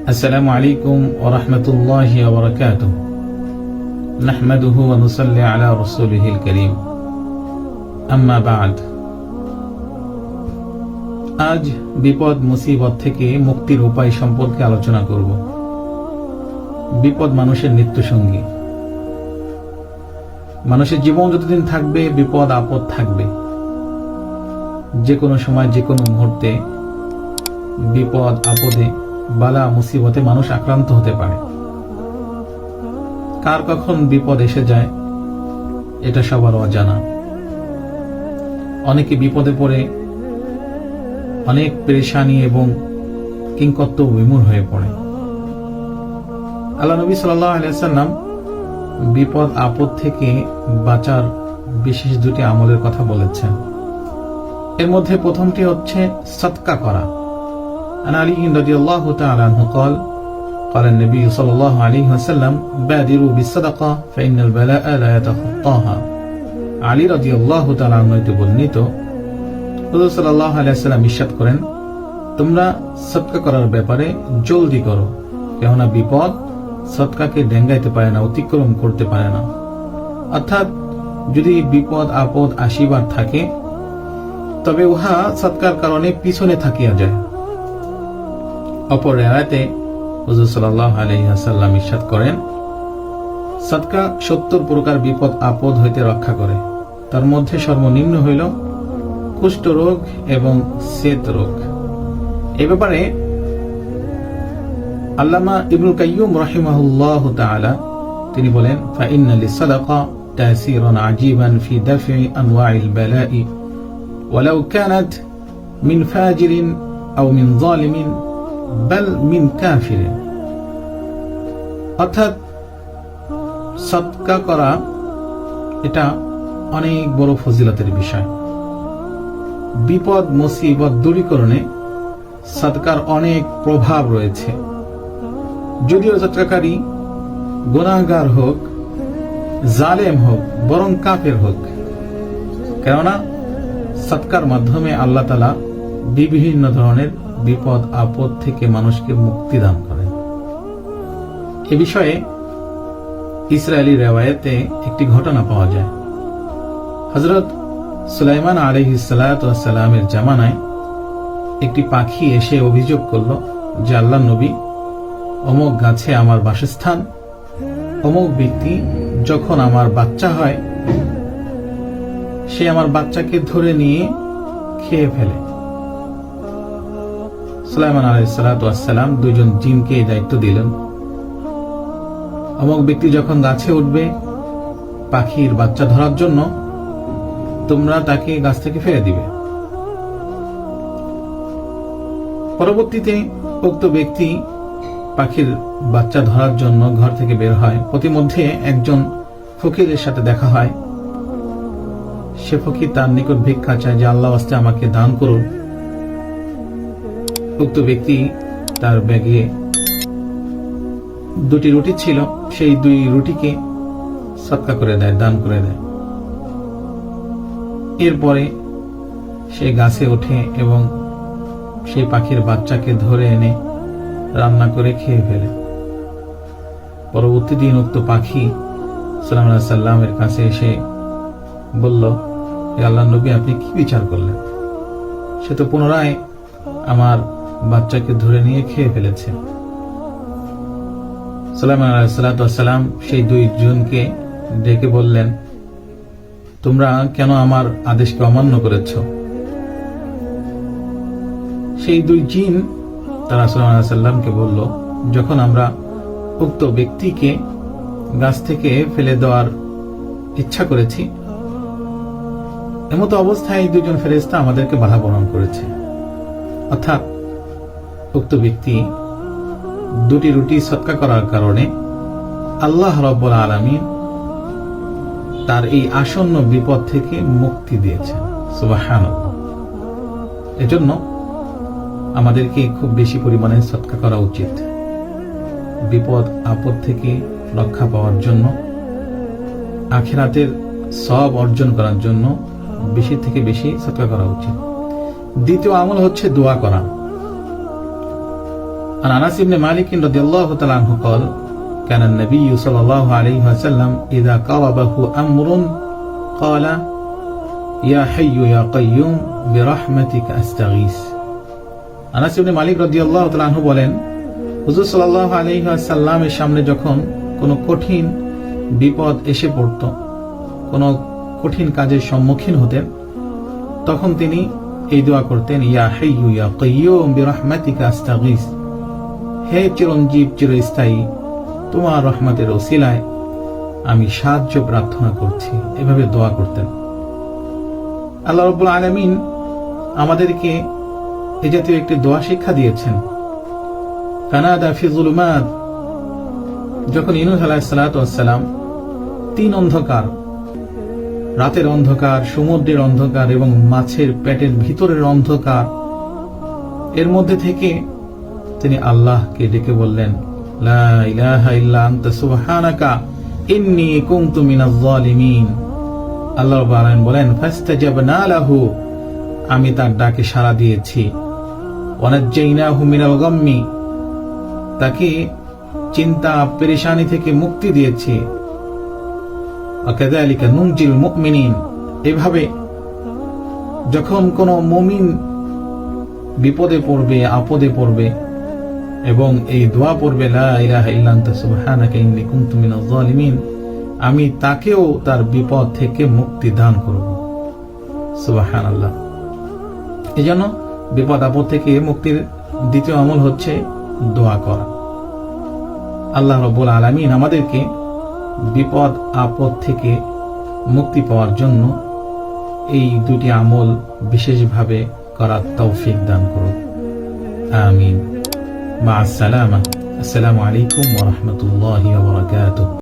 السلام عليكم ورحمة الله وبركاته نحمده ونصلي على رسوله الكريم أما بعد আজ বিপদ মুসিবত থেকে মুক্তির উপায় সম্পর্কে আলোচনা করব বিপদ মানুষের নিত্য সঙ্গী মানুষের জীবন যতদিন থাকবে বিপদ আপদ থাকবে যে কোনো সময় যে কোনো মুহূর্তে বিপদ আপদে বালা মুসিবতে মানুষ আক্রান্ত হতে পারে। কার কখন বিপদ এসে যায়, এটা সবার অজানা। অনেকে বিপদে পড়ে, অনেক পেরেশানি এবং কিংকর্ত বিমূর হয়ে পড়ে। আল্লাহ নবী সাল্লাম বিপদ আপদ থেকে বাঁচার বিশেষ দুটি আমলের কথা বলেছেন। এর মধ্যে প্রথমটি হচ্ছে সৎকা করা। عن علي رضي الله تعالى عنه قال قال النبي صلى الله عليه وسلم بادروا بالصدقة فإن البلاء لا يتخطاها আলী রাজি আল্লাহ তালাতে বর্ণিত হুজুর সাল্লাহ আলাইসাল্লাম ইস্বাদ করেন তোমরা সৎকা করার ব্যাপারে জলদি করো কেননা বিপদ সৎকাকে ডেঙ্গাইতে পারে না অতিক্রম করতে পারে না অর্থাৎ যদি বিপদ আপদ আসিবার থাকে তবে উহা সৎকার কারণে পিছনে থাকিয়া যায় অপর রেওয়ায়তে হুজুর সাল্লাহ আলহিহাসাল্লাম ইস্বাদ করেন সৎকা সত্তর প্রকার বিপদ আপদ হইতে রক্ষা করে তার মধ্যে সর্বনিম্ন হইল কুষ্ঠ রোগ এবং শ্বেত রোগ এ ব্যাপারে আল্লামা ইবনুল কাইয়ুম রাহিমাহুল্লাহ তাআলা তিনি বলেন ফাইন্না লিসাদাকা تأثيرا عجيبا في دفع أنواع البلاء ولو كانت من فاجر أو من ظالم বাল মিন কাফিরে। অর্থাৎ সৎকা করা, এটা অনেক বড় ফজিলতের বিষয়। বিপদ, মুসিবত দূরীকরণে সৎকার অনেক প্রভাব রয়েছে। যদিও সৎকাকারী গুণাগার হোক, জালেম হোক, বরং কাপের হোক, কেননা সৎকার মাধ্যমে আল্লাহ তালা বিভিন্ন ধরনের বিপদ, আপদ থেকে মানুষকে মুক্তি দান করেন এ বিষয়ে ইসরায়েলি রেওয়ায়তে একটি ঘটনা পাওয়া যায়। হজরত সুলাইমান আলহি সালামের জামানায় একটি পাখি এসে অভিযোগ করল যে আল্লাহ নবী অমুক গাছে আমার বাসস্থান, অমুক ব্যক্তি যখন আমার বাচ্চা হয়, সে আমার বাচ্চাকে ধরে নিয়ে খেয়ে ফেলে। সুলাইমান আলাইসালাম দুইজন জিনকে এই দায়িত্ব দিলেন। অমুক ব্যক্তি যখন গাছে উঠবে পাখির বাচ্চা ধরার জন্য, তোমরা তাকে গাছ থেকে ফেলে দিবে। পরবর্তীতে উক্ত ব্যক্তি পাখির বাচ্চা ধরার জন্য ঘর থেকে বের হয়। প্রতিমধ্যে একজন ফকিরের সাথে দেখা হয়। সে ফকির তার নিকট ভিক্ষা চায় যে, আল্লাহ আস্তে আমাকে দান করুন। উক্ত ব্যক্তি তার ব্যাগে দুটি রুটি ছিল। সেই দুই রুটিকে সৎকা করে দেয়, দান করে দেয়। এরপরে সে গাছে ওঠে এবং সেই পাখির বাচ্চাকে ধরে এনে রান্না করে খেয়ে ফেলে। পরবর্তী দিন উক্ত পাখি সালাম সাল্লামের কাছে এসে বলল আল্লাহ নবী, আপনি কি বিচার করলেন? সে তো পুনরায় আমার বাচ্চাকে ধরে নিয়ে খেয়ে ফেলেছে। সালাম সেই দুই জনকে ডেকে বললেন, তোমরা কেন আমার আদেশকে অমান্য করেছ? সেই দুই জিন তারা সাল্লামকে বলল, যখন আমরা উক্ত ব্যক্তিকে গাছ থেকে ফেলে দেওয়ার ইচ্ছা করেছি, এমতো অবস্থায় দুজন ফেরেস্তা আমাদেরকে বাধা প্রদান করেছে। অর্থাৎ উক্ত ব্যক্তি দুটি রুটি সৎকা করার কারণে আল্লাহ রব্বুল আলমিন তার এই আসন্ন বিপদ থেকে মুক্তি দিয়েছেন। সুবাহান এজন্য আমাদেরকে খুব বেশি পরিমাণে সৎকা করা উচিত। বিপদ, আপদ থেকে রক্ষা পাওয়ার জন্য, আখেরাতের সব অর্জন করার জন্য বেশি থেকে বেশি সৎকা করা উচিত। দ্বিতীয় আমল হচ্ছে দোয়া করা। عن انس بن مالك رضي الله تعالى عنه قال كان النبي صلى الله عليه وسلم اذا قربه امر قال يا حي يا قيوم برحمتك استغيث আনাস ইবনে মালিক রাদিয়াল্লাহু তাআলা আনহু বলেন হুজুর সাল্লাল্লাহু আলাইহি ওয়াসাল্লামের সামনে যখন কোনো কঠিন বিপদ এসে পড়ত কোনো কঠিন কাজের সম্মুখীন হতেন তখন তিনি এই দোয়া করতেন ইয়া হাইয়ু ইয়া কাইয়ুম বিরহমাতিকা আস্তাগীস হে চিরঞ্জীব চিরস্থায়ী, তোমার রহমতের ওসিলায় আমি সাহায্য প্রার্থনা করছি, এভাবে দোয়া করতেন। আল্লাহ রব্বুল আলামিন আমাদেরকে এ জাতীয় একটি দোয়া শিক্ষা দিয়েছেন। কানাদা ফিজুলুমাদ যখন ইনুস আলাহিসাল্লাম তিন অন্ধকার, রাতের অন্ধকার, সমুদ্রের অন্ধকার এবং মাছের পেটের ভিতরের অন্ধকার, এর মধ্যে থেকে তিনি আল্লাহকে ডেকে বললেন, লা বলেন আমি তার ডাকে সাড়া দিয়েছি তাকে চিন্তা, পেরেশানি থেকে মুক্তি দিয়েছি। এভাবে যখন কোনো মুমিন বিপদে পড়বে, আপদে পড়বে এবং এই দোয়া পড়বে আমি তাকেও তার বিপদ থেকে মুক্তি দান করব। সুবহানাল্লাহ। এজন্য বিপদ আপদ থেকে মুক্তির দ্বিতীয় আমল হচ্ছে দোয়া করা। আল্লাহ রব্বুল আলামিন আমাদেরকে বিপদ আপদ থেকে মুক্তি পাওয়ার জন্য এই দুটি আমল বিশেষভাবে করার তৌফিক দান করুন। আমিন। مع السلامة. السلام عليكم ورحمة الله وبركاته.